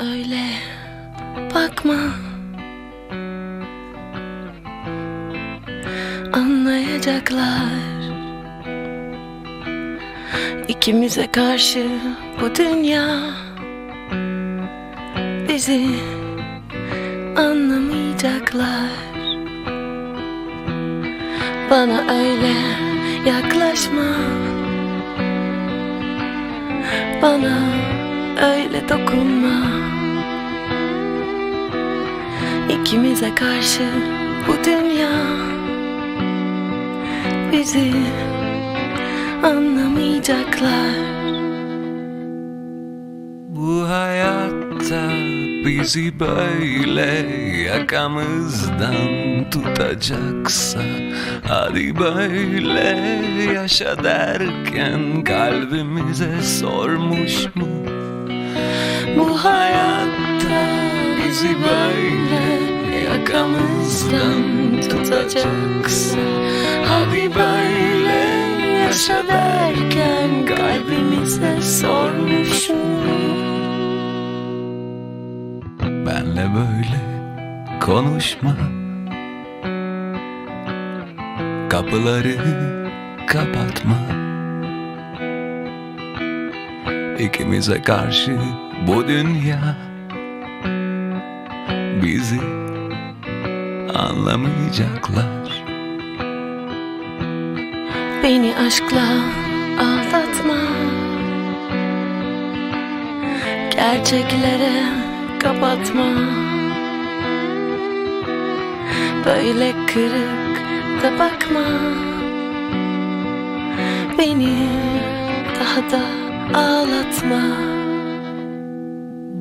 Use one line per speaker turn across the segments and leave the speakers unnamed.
öyle. Bakma. Anlayacaklar. İkimize karşı bu dünya Bizi anlamayacaklar. Bana öyle yaklaşma. Bana öyle dokunma İkimize karşı bu dünya Bizi anlamayacaklar
Bu hayatta bizi böyle yakamızdan tutacaksa Hadi böyle yaşa derken kalbimize sormuş mu?
Bu hayatta
Bizi böyle yakamızdan tutacaksa Hadi böyle yaşa derken kalbimize sormuşum Benle böyle konuşma. Kapıları kapatma. İkimize karşı bu dünya Bizi anlamayacaklar.
Beni aşkla aldatma. Gerçeklere kapatma. Böyle kırık da bakma. Beni daha da ağlatma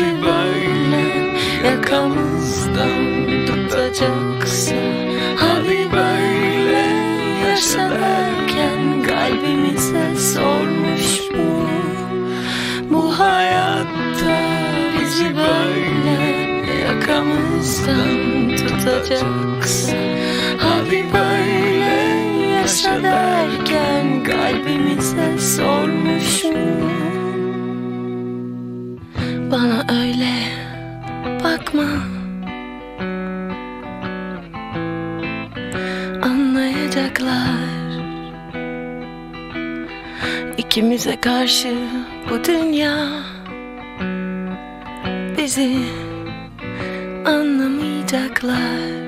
bizi böyle yakamızdan tutacaksa Hadi böyle yaşa derken kalbimize sormuş mu? Bu hayatta bizi böyle yakamızdan tutacaksa Hadi böyle yaşa derken kalbimize sormuşum
Bana öyle bakma Anlayacaklar. İkimize karşı bu dünya Bizi anlamayacaklar